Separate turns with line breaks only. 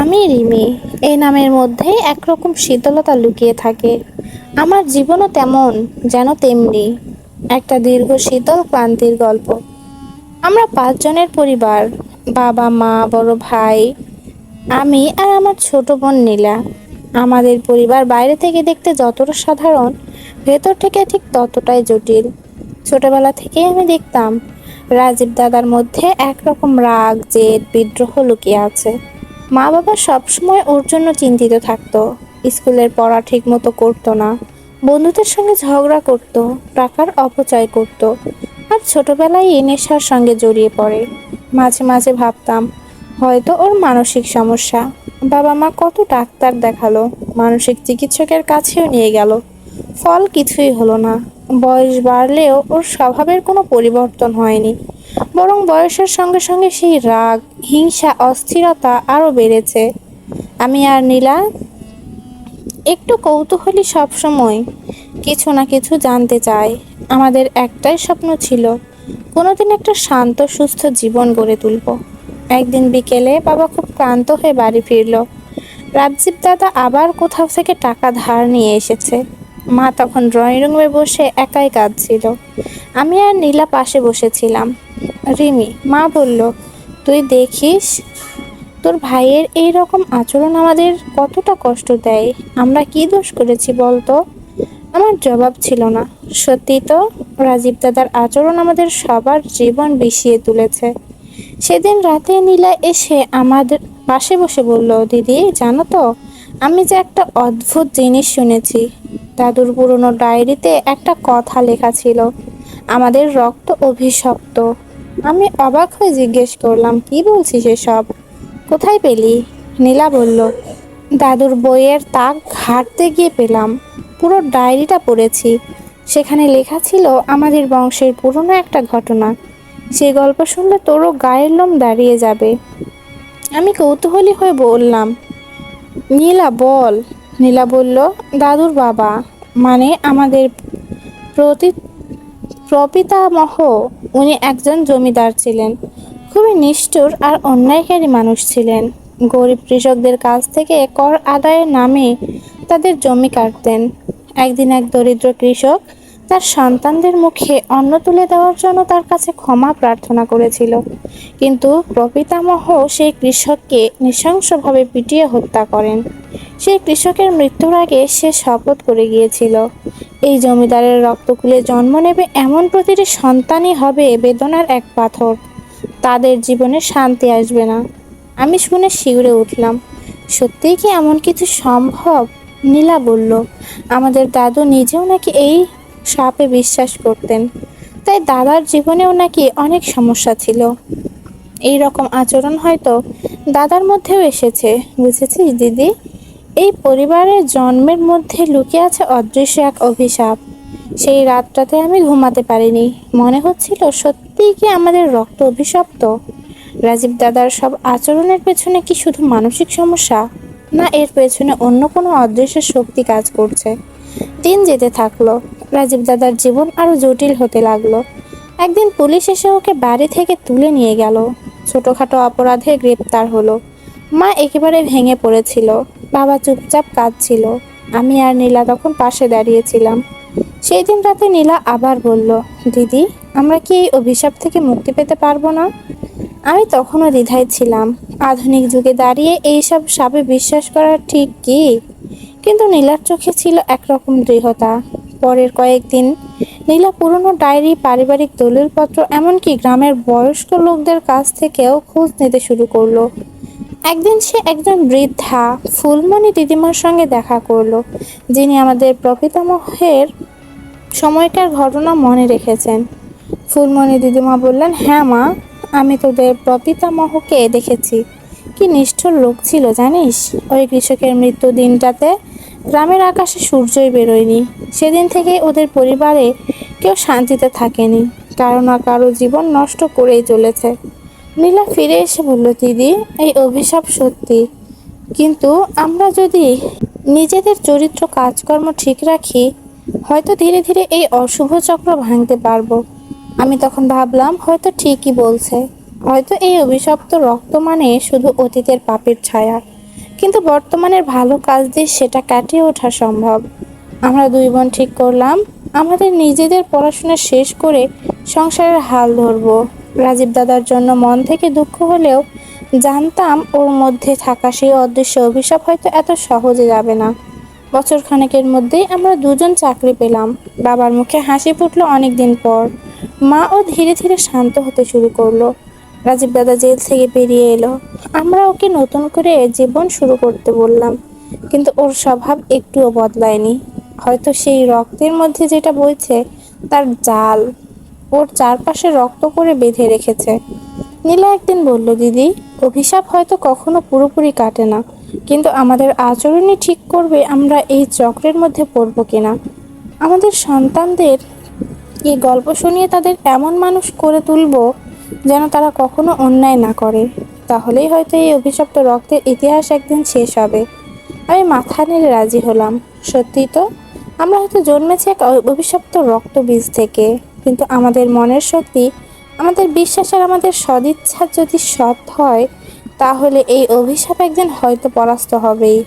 আমি রিমি, এই নামের মধ্যেই একরকম শীতলতা লুকিয়ে থাকে। আমার জীবনও তেমন, যেন তেমনি। একটা দীর্ঘ শীতল ক্লান্তির গল্প। আমরা পাঁচজনের পরিবার, বাবা, মা, বড় ভাই, আমি আর আমার ছোট বোন নীলা। আমাদের পরিবার বাইরে থেকে দেখতে যতটা সাধারণ, ভেতর থেকে ঠিক ততটাই জটিল। ছোটবেলা থেকেই আমি দেখতাম, রাজীব দাদার মধ্যে একরকম রাগ, জেদ, বিদ্রোহ লুকিয়ে আছে। মা বাবা সবসময় ওর জন্য চিন্তিত থাকতো। স্কুলের পড়া ঠিক মতো করতো না। বন্ধুদের সঙ্গে ঝগড়া করত, টাকার অপচয় করত। আর ছোটবেলায় এই নেশার সঙ্গে জড়িয়ে পড়ে। মাঝে মাঝে ভাবতাম, হয়তো ওর মানসিক সমস্যা। বাবা মা কত ডাক্তার দেখাল, মানসিক চিকিৎসকের কাছেও নিয়ে গেল। ফল কিছুই হলো না। বয়স বাড়লেও ওর স্বভাবের কোনো পরিবর্তন হয়নি। বরং বয়সের সঙ্গে সঙ্গে সেই রাগ, হিংসা, অস্থিরতা আরও বেড়েছে। আমি আর নীলা একটু কৌতূহলী সবসময় কিছু না কিছু জানতে চাই। আমাদের একটাই স্বপ্ন ছিল, কোনোদিন একটা শান্ত, সুস্থ জীবন গড়ে তুলব। একদিন বিকেলে বাবা খুব ক্লান্ত হয়ে বাড়ি ফিরল। রাজীব দাদা আবার কোথাও থেকে টাকা ধার নিয়ে এসেছে। মা তখন ড্রয়িং রুমে বসে একাই কাঁদছিল। আমি আর নীলা পাশে বসেছিলাম। রিমি, মা বলল, তুই দেখিস, তোর ভাইয়ের এই রকম আচরণ আমাদের কতটা কষ্ট দেয়। আমরা কি দোষ করেছি বলতো? আমার জবাব ছিল না। সত্যি তো, রাজীব দাদার আচরণ আমাদের সবার জীবন বিষিয়ে তুলেছে। সেদিন রাতে নীলা এসে আমাদের পাশে বসে বলল, দিদি, জানো তো, আমি যে একটা অদ্ভুত জিনিস শুনেছি। দাদুর পুরনো ডায়েরিতে একটা কথা লেখা ছিল, আমাদের রক্ত অভিশপ্ত। আমি অবাক হয়ে জিজ্ঞেস করলাম, কি বলছিস এসব? কোথায় পেলি? নীলা বলল, দাদুর বইয়ের তাক ঘাটতে গিয়ে পেলাম। পুরো ডায়েরিটা পড়েছি। সেখানে লেখা ছিল আমাদের বংশের পুরনো একটা ঘটনা। সেই গল্প শুনলে তোরও গায়ের লোম দাঁড়িয়ে যাবে। আমি কৌতূহলী হয়ে বললাম, নীলা, বল। নীলা বলল, দাদুর বাবা মানে আমাদের প্রতি, প্রপিতামহ উনি একজন জমিদার ছিলেন। খুবই নিষ্ঠুর আর অন্যায়কারী মানুষ ছিলেন। গরিব কৃষকদের কাছ থেকে কর আদায়ের নামে তাদের জমি কাটতেন। একদিন এক দরিদ্র কৃষক তার সন্তানদের মুখে অন্ন তুলে দেওয়ার জন্য তার কাছে ক্ষমা প্রার্থনা করেছিল। কিন্তু প্রপিতামহ সেই কৃষককে নৃশংসভাবে পিটিয়ে হত্যা করেন। সেই কৃষকের মৃত্যুর আগে সে শপথ করে গিয়েছিল। এই জমিদারের রক্ত রক্তকুলে জন্ম নেবে এমন প্রতিটি সন্তানই হবে বেদনার এক পাথর। তাদের জীবনে শান্তি আসবে না। আমি শুনে শিউরে উঠলাম। সত্যিই কি এমন কিছু সম্ভব? নীলা বলল, আমাদের দাদু নিজেও নাকি এই সাপে বিশ্বাস করতেন। তাই দাদার জীবনেও নাকি অনেক সমস্যা ছিল। এই রকম আচরণ হয়তো দাদার মধ্যেও এসেছে, বুঝেছিস দিদি? এই পরিবারের জন্মের মধ্যে লুকিয়ে আছে অদৃশ্য এক অভিশাপ। সেই রাতটাতে আমি ঘুমাতে পারিনি। মনে হচ্ছিল, সত্যিই কি আমাদের রক্ত অভিশপ্ত? রাজীব দাদার সব আচরণের পেছনে কি শুধু মানসিক সমস্যা, না এর পেছনে অন্য কোনো অদৃশ্য শক্তি কাজ করছে? দিন যেতে থাকল, রাজীব দাদার জীবন আরও জটিল হতে লাগল। একদিন পুলিশ এসে ওকে বাড়ি থেকে তুলে নিয়ে গেল। ছোটখাটো অপরাধে গ্রেপ্তার হলো। মা একেবারে ভেঙে পড়েছিল। বাবা চুপচাপ কাঁদছিল। আমি আর নীলা তখন পাশে দাঁড়িয়েছিলাম। সেই দিন রাতে নীলা আবার বলল, দিদি, আমরা কি এই অভিশাপ থেকে মুক্তি পেতে পারব না? আমি তখনও দ্বিধায় ছিলাম। আধুনিক যুগে দাঁড়িয়ে এইসব সাপে বিশ্বাস করা ঠিক কি? কিন্তু নীলার চোখে ছিল একরকম দৃঢ়তা। পরের কয়েকদিন নীলা পুরনো ডায়েরি, পারিবারিক দলিলপত্র, এমনকি গ্রামের বয়স্ক লোকদের কাছ থেকেও খোঁজ নিতে শুরু করল। একদিন সে একজন বৃদ্ধা ফুলমণি দিদিমার সঙ্গে দেখা করল, যিনি আমাদের প্রপিতামহের সময়কার ঘটনা মনে রেখেছেন। ফুলমণি দিদিমা বললেন হ্যাঁ মা, আমি তোদের প্রপিতামহকে দেখেছি। কি নিষ্ঠুর লোক ছিল, জানিস? ওই কৃষকের মৃত্যু দিনটাতে গ্রামের আকাশে সূর্যই বেরোয়নি। সেদিন থেকে ওদের পরিবারে কেউ শান্তিতে থাকেনি। কারও না কারও জীবন নষ্ট করেই চলেছে। নীলা ফিরে এসে বলল, দিদি, এই অভিশাপ সত্যি। কিন্তু আমরা যদি নিজেদের চরিত্র কাজকর্ম ঠিক রাখি, হয়তো ধীরে ধীরে এই অশুভ চক্র ভাঙতে পারব। আমি তখন ভাবলাম, হয়তো ঠিকই বলছে। হয়তো এই অভিশপ্ত রক্ত মানে শুধু অতীতের পাপের ছায়া। কিন্তু বর্তমানের ভালো কাজ দিয়ে সেটা কাটিয়ে ওঠা সম্ভব। আমরা দুই বোন ঠিক করলাম, আমাদের নিজেদের পড়াশোনা শেষ করে সংসারের হাল ধরবো। রাজীব দাদার জন্য মন থেকে দুঃখ হলেও জানতাম ওর মধ্যে থাকা সেই অদৃশ্য অভিশাপ হয়তো এত সহজে যাবে না। বছর খানেকের মধ্যেই আমরা দুজন চাকরি পেলাম। বাবার মুখে হাসি ফুটলো অনেক দিন পর। মা ও ধীরে ধীরে শান্ত হতে শুরু করল। রাজীব দাদা জেল থেকে বেরিয়ে এলো। আমরা ওকে নতুন করে জীবন শুরু করতে বললাম। কিন্তু ওর স্বভাব একটুও বদলায়নি। হয়তো সেই রক্তের মধ্যে যেটা বইছে তার জাল। ওর চারপাশে রক্ত করে বেঁধে রেখেছে। নীলা একদিন বলল, দিদি, অভিশাপ হয়তো কখনো পুরোপুরি কাটে না, কিন্তু আমাদের আচরণই ঠিক করবে আমরা এই চক্রের মধ্যে পড়ব কিনা। আমাদের সন্তানদের এই গল্প শুনিয়ে তাদের এমন মানুষ করে তুলবো যেন তারা কখনো অন্যায় না করে। তাহলেই হয়তো এই অভিশপ্ত রক্তের ইতিহাস একদিন শেষ হবে। আমি মাথা নেড়ে রাজি হলাম। সত্যি তো, আমরা হয়তো জন্মেছি এক অভিশপ্ত রক্ত বীজ থেকে। কিন্তু আমাদের মনের শক্তি, আমাদের বিশ্বাস আর আমাদের সদিচ্ছা যদি সৎ হয়, তাহলে এই অভিশাপ একদিন হয়তো পরাস্ত হবেই।